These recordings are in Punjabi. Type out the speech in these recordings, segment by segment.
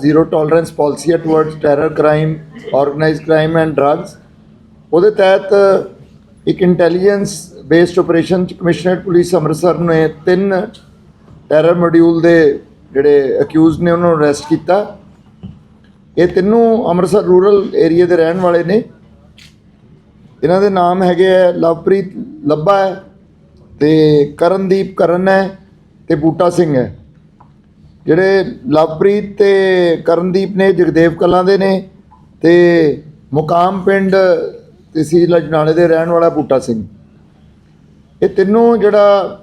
Zero tolerance policy towards terror crime organised crime and drugs ਉਹਦੇ ਤਹਿਤ ਇੱਕ ਇੰਟੈਲੀਜੈਂਸ ਬੇਸਡ ਆਪਰੇਸ਼ਨ ਚ ਕਮਿਸ਼ਨਰੇਟ ਪੁਲਿਸ ਅੰਮ੍ਰਿਤਸਰ ਨੇ ਤਿੰਨ ਟੈਰਰ ਮੋਡਿਊਲ ਦੇ ਜਿਹੜੇ ਅਕਿਊਜ਼ ਨੇ ਉਹਨਾਂ ਨੂੰ ਅਰੈਸਟ ਕੀਤਾ। ਇਹ ਤਿੰਨੋਂ ਅੰਮ੍ਰਿਤਸਰ ਰੂਰਲ ਏਰੀਆ ਦੇ ਰਹਿਣ ਵਾਲੇ ਨੇ। ਇਹਨਾਂ ਦੇ ਨਾਮ ਹੈਗੇ ਆ ਲਵਪ੍ਰੀਤ ਲੱਭਾ ਹੈ ਤੇ ਕਰਨਦੀਪ ਕਰਨ ਹੈ ਤੇ ਬੂਟਾ ਸਿੰਘ ਹੈ। ਜਿਹੜੇ ਲਵਪ੍ਰੀਤ ਤੇ ਕਰਨਦੀਪ ਨੇ, ਜਗਦੇਵ ਕਲਾਂ ਦੇ ਨੇ ਤੇ ਮੁਕਾਮ ਪਿੰਡ ਤਹਿਸੀਲ ਅਜਨਾਲੇ ਦੇ ਰਹਿਣ ਵਾਲਾ ਬੂਟਾ ਸਿੰਘ। ਇਹ ਤਿੰਨੋਂ ਜਿਹੜਾ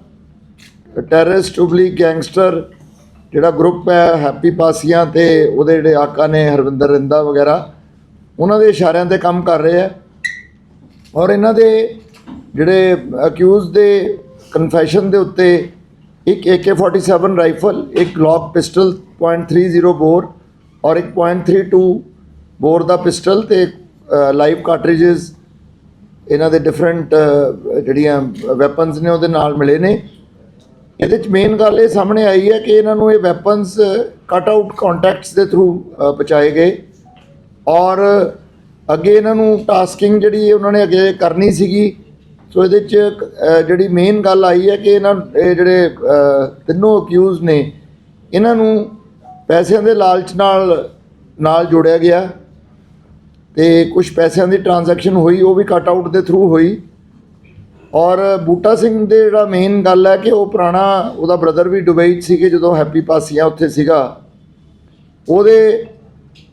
ਟੈਰਰਿਸਟ ਉਬਲੀ ਗੈਂਗਸਟਰ ਜਿਹੜਾ ਗਰੁੱਪ ਹੈ, ਹੈਪੀ ਪਾਸੀਆਂ ਤੇ ਉਹਦੇ ਜਿਹੜੇ ਆਕਾ ਨੇ, ਹਰਵਿੰਦਰ ਰਿੰਦਾ ਵਗੈਰਾ, ਉਹਨਾਂ ਦੇ ਇਸ਼ਾਰਿਆਂ ਤੇ ਕੰਮ ਕਰ ਰਹੇ ਆ। ਔਰ ਇਹਨਾਂ ਦੇ ਜਿਹੜੇ ਅਕਿਊਜ਼ ਦੇ ਕਨਫੈਸ਼ਨ ਦੇ ਉੱਤੇ ਇੱਕ AK47 ਰਾਈਫਲ ਇੱਕ ਗਲੌਕ ਪਿਸਟਲ .30 ਬੋਰ ਔਰ ਇੱਕ .32 ਬੋਰ ਦਾ ਪਿਸਟਲ ਤੇ ਲਾਈਵ ਕਾਰਟ੍ਰਿਜਸ ਇਹਨਾਂ ਦੇ ਡਿਫਰੈਂਟ ਜਿਹੜੀਆਂ ਵੈਪਨਸ ਨੇ ਉਹਦੇ ਨਾਲ ਮਿਲੇ ਨੇ ਇਹਦੇ ਚ ਮੇਨ ਗੱਲ ਇਹ ਸਾਹਮਣੇ ਆਈ ਹੈ ਕਿ ਇਹਨਾਂ ਨੂੰ ਇਹ ਵੈਪਨਸ ਕਟ ਆਊਟ ਕੰਟੈਕਟਸ ਦੇ ਥਰੂ ਪਹੁੰਚਾਏ ਗਏ ਔਰ ਅੱਗੇ ਇਹਨਾਂ ਨੂੰ ਟਾਸਕਿੰਗ ਜਿਹੜੀ ਉਹਨਾਂ ਨੇ ਅੱਗੇ ਕਰਨੀ ਸੀਗੀ ਸੋ ਇਹਦੇ ਚ ਅ, ਜਿਹੜੀ ਮੇਨ ਗੱਲ ਆਈ ਹੈ ਕਿ ਇਹਨਾਂ ਇਹ ਜਿਹੜੇ ਤਿੰਨੋਂ ਅਕਿਊਜ਼ ਨੇ ਇਹਨਾਂ ਨੂੰ ਪੈਸਿਆਂ ਦੇ ਲਾਲਚ ਨਾਲ ਨਾਲ ਜੋੜਿਆ ਗਿਆ ਤੇ ਕੁਝ ਪੈਸਿਆਂ ਦੀ ਟ੍ਰਾਂਜੈਕਸ਼ਨ ਹੋਈ ਉਹ ਵੀ ਕਟ ਆਊਟ ਦੇ ਥਰੂ ਹੋਈ। ਔਰ ਬੂਟਾ ਸਿੰਘ ਦੇ ਜਿਹੜਾ ਮੇਨ ਗੱਲ ਹੈ ਕਿ ਉਹ ਪੁਰਾਣਾ ਉਹਦਾ ਬ੍ਰਦਰ ਵੀ ਦੁਬਈ 'ਚ ਸੀਗੇ ਜਦੋਂ ਹੈਪੀ ਪਾਸੀਆਂ ਉੱਥੇ ਸੀਗਾ। ਉਹਦੇ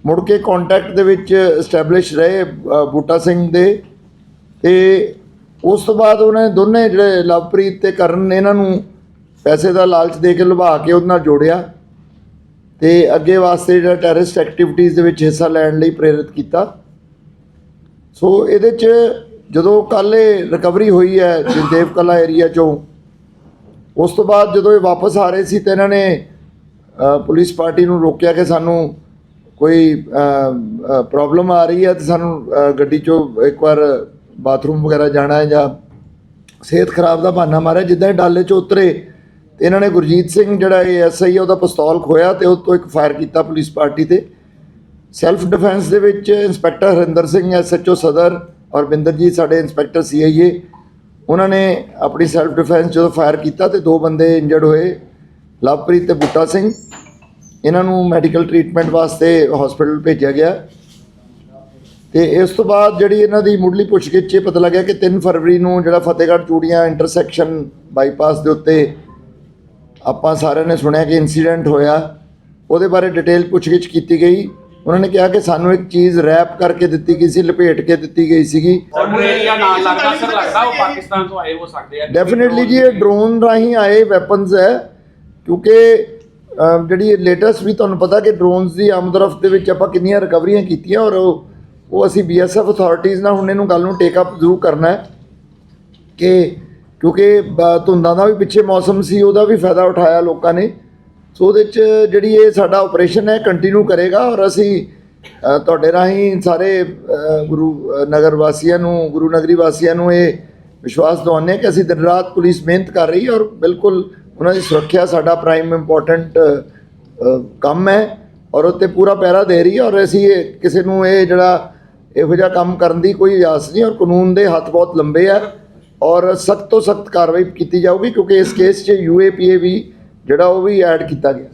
ਮੁੜ ਕੇ ਕੰਟੈਕਟ ਦੇ ਵਿੱਚ ਐਸਟੈਬਲਿਸ਼ ਰਹੇ ਬੂਟਾ ਸਿੰਘ ਦੇ। ਤੇ ਉਸ ਤੋਂ ਬਾਅਦ ਉਹਨੇ ਦੋਨੇ ਜਿਹੜੇ ਲਵਪ੍ਰੀਤ ਤੇ ਕਰਨ ਨੇ ਇਹਨਾਂ ਨੂੰ ਪੈਸੇ ਦਾ ਲਾਲਚ ਦੇ ਕੇ ਲੁਭਾ ਕੇ ਉਹਦੇ ਨਾਲ ਜੋੜਿਆ ਤੇ ਅੱਗੇ ਵਾਸਤੇ ਜਿਹੜਾ ਟੈਰਰਿਸਟ ਐਕਟੀਵਿਟੀਜ਼ ਦੇ ਵਿੱਚ ਹਿੱਸਾ ਲੈਣ ਲਈ ਪ੍ਰੇਰਿਤ ਕੀਤਾ। ਸੋ ਇਹਦੇ ਚ ਜਦੋਂ ਕੱਲ੍ਹ ਇਹ ਰਿਕਵਰੀ ਹੋਈ ਹੈ ਜਗਦੇਵ ਕਲਾ ਏਰੀਆ ਚੋਂ, ਉਸ ਤੋਂ ਬਾਅਦ ਜਦੋਂ ਇਹ ਵਾਪਸ ਆ ਰਹੇ ਸੀ ਤੇ ਇਹਨਾਂ ਨੇ ਪੁਲਿਸ ਪਾਰਟੀ ਨੂੰ ਰੋਕਿਆ ਕਿ ਸਾਨੂੰ ਕੋਈ ਪ੍ਰੋਬਲਮ ਆ ਰਹੀ ਹੈ ਤੇ ਸਾਨੂੰ ਗੱਡੀ ਚੋਂ ਇੱਕ ਵਾਰ ਬਾਥਰੂਮ ਵਗੈਰਾ ਜਾਣਾ ਹੈ ਜਾਂ ਸਿਹਤ ਖਰਾਬ ਦਾ ਬਹਾਨਾ ਮਾਰਿਆ, ਜਿੱਦਾਂ ਇਹ ਡਾਲੇ ਚੋਂ ਉਤਰੇ, ਤੇ ਇਹਨਾਂ ਨੇ ਗੁਰਜੀਤ ਸਿੰਘ ਜਿਹੜਾ ਇਹ ਐਸਆਈ ਉਹਦਾ ਪਿਸਤੌਲ ਖੋਇਆ ਤੇ ਉਹ ਤੋਂ ਇੱਕ ਫਾਇਰ ਕੀਤਾ ਪੁਲਿਸ ਪਾਰਟੀ ਤੇ। ਸੈਲਫ ਡਿਫੈਂਸ ਦੇ ਵਿੱਚ ਇੰਸਪੈਕਟਰ ਹਰਿੰਦਰ ਸਿੰਘ ਐਸਐਚਓ ਸਦਰ ਔਰ ਬਿੰਦਰਜੀਤ ਸਾਡੇ ਇੰਸਪੈਕਟਰ ਸੀਆਈਏ ਉਹਨਾਂ ਨੇ ਆਪਣੀ ਸੈਲਫ ਡਿਫੈਂਸ ਜਦੋਂ ਫਾਇਰ ਕੀਤਾ ਤੇ ਦੋ ਬੰਦੇ ਇੰਜਰਡ ਹੋਏ, ਲਵਪ੍ਰੀਤ ਤੇ ਬੂਟਾ ਸਿੰਘ। ਇਹਨਾਂ ਨੂੰ ਮੈਡੀਕਲ ਟਰੀਟਮੈਂਟ ਵਾਸਤੇ ਹਸਪੀਟਲ ਭੇਜਿਆ ਗਿਆ। ਤੇ ਇਸ ਤੋਂ ਬਾਅਦ ਜਿਹੜੀ ਇਹਨਾਂ ਦੀ ਮੁੱਢਲੀ ਪੁੱਛਗਿੱਛ 'ਚ ਇਹ ਪਤਾ ਲੱਗਿਆ ਕਿ 3 ਫਰਵਰੀ ਨੂੰ ਜਿਹੜਾ ਫਤਿਹਗੜ੍ਹ ਚੂੜੀਆਂ ਇੰਟਰਸੈਕਸ਼ਨ ਬਾਈਪਾਸ ਦੇ ਉੱਤੇ ਆਪਾਂ ਸਾਰਿਆਂ ਨੇ ਸੁਣਿਆ ਕਿ ਇਨਸੀਡੈਂਟ ਹੋਇਆ। ਉਹਦੇ ਬਾਰੇ ਡਿਟੇਲ ਪੁੱਛਗਿੱਛ ਕੀਤੀ ਗਈ। ਉਹਨਾਂ ਨੇ ਕਿਹਾ ਕਿ ਸਾਨੂੰ ਇੱਕ ਚੀਜ਼ ਰੈਪ ਕਰਕੇ ਦਿੱਤੀ ਗਈ ਸੀ ਲਪੇਟ ਕੇ ਦਿੱਤੀ ਗਈ ਸੀਗੀ। ਸਰ ਏਰੀਆ ਨਾਲ ਲੱਗਦਾ ਸਰ ਲੱਗਦਾ ਉਹ ਪਾਕਿਸਤਾਨ ਤੋਂ ਆਏ ਹੋ ਸਕਦੇ ਆ। ਡੈਫੀਨਿਟਲੀ ਜੀ ਇਹ ਡਰੋਨ ਰਾਹੀਂ ਆਏ ਵੈਪਨਸ ਹੈ। ਕਿਉਂਕਿ ਜਿਹੜੀ ਲੇਟੈਸਟ ਵੀ ਤੁਹਾਨੂੰ ਪਤਾ ਕਿ ਡਰੋਨਸ ਦੀ ਆਮਦ ਰਫਤ ਦੇ ਵਿੱਚ ਆਪਾਂ ਕਿੰਨੀਆਂ ਰਿਕਵਰੀਆਂ ਕੀਤੀਆਂ ਔਰ ਉਹ ਉਹ ਅਸੀਂ ਬੀਐਸਐਫ ਅਥਾਰਟੀਆਂ ਨਾਲ ਹੁਣ ਇਹਨੂੰ ਗੱਲ ਨੂੰ ਟੇਕ ਅਪ ਜ਼ਰੂਰ ਕਰਨਾ ਹੈ ਕਿ ਕਿਉਂਕਿ ਬ- ਧੁੰਦਾਂ ਦਾ ਵੀ ਪਿੱਛੇ ਮੌਸਮ ਸੀ, ਉਹਦਾ ਵੀ ਫਾਇਦਾ ਉਠਾਇਆ ਲੋਕਾਂ ਨੇ। ਸੋ ਉਹਦੇ ਚ ਜਿਹੜੀ ਇਹ ਸਾਡਾ ਆਪਰੇਸ਼ਨ ਹੈ ਕੰਟੀਨਿਊ ਕਰੇਗਾ ਔਰ ਅਸੀਂ ਤੁਹਾਡੇ ਰਾਹੀਂ ਸਾਰੇ ਗੁਰੂ ਨਗਰ ਵਾਸੀਆਂ ਨੂੰ, ਗੁਰੂ ਨਗਰੀ ਵਾਸੀਆਂ ਨੂੰ ਇਹ ਵਿਸ਼ਵਾਸ ਦਿਵਾਉਂਦੇ ਹਾਂ ਕਿ ਅਸੀਂ ਦਿਨ ਰਾਤ ਪੁਲਿਸ ਮਿਹਨਤ ਕਰ ਰਹੀ ਹੈ ਔਰ ਬਿਲਕੁਲ ਉਹਨਾਂ ਦੀ ਸੁਰੱਖਿਆ ਸਾਡਾ ਪ੍ਰਾਈਮ ਇੰਪੋਰਟੈਂਟ ਕੰਮ ਹੈ ਔਰ ਉੱਤੇ ਪੂਰਾ ਪਹਿਰਾ ਦੇ ਰਹੀ ਹੈ ਔਰ ਅਸੀਂ ਇਹ ਕਿਸੇ ਨੂੰ ਇਹ ਜਿਹੜਾ ਇਹੋ ਜਿਹਾ ਕੰਮ ਕਰਨ ਦੀ ਕੋਈ ਇਜਾਜ਼ਤ ਨਹੀਂ ਔਰ ਕਾਨੂੰਨ ਦੇ ਹੱਥ ਬਹੁਤ ਲੰਬੇ ਆ ਔਰ ਸਖਤ ਤੋਂ ਸਖਤ ਕਾਰਵਾਈ ਕੀਤੀ ਜਾਊਗੀ ਕਿਉਂਕਿ ਇਸ ਕੇਸ 'ਚ ਯੂਏਪੀਏ ਵੀ ਜਿਹੜਾ ਉਹ ਵੀ ਐਡ ਕੀਤਾ ਗਿਆ।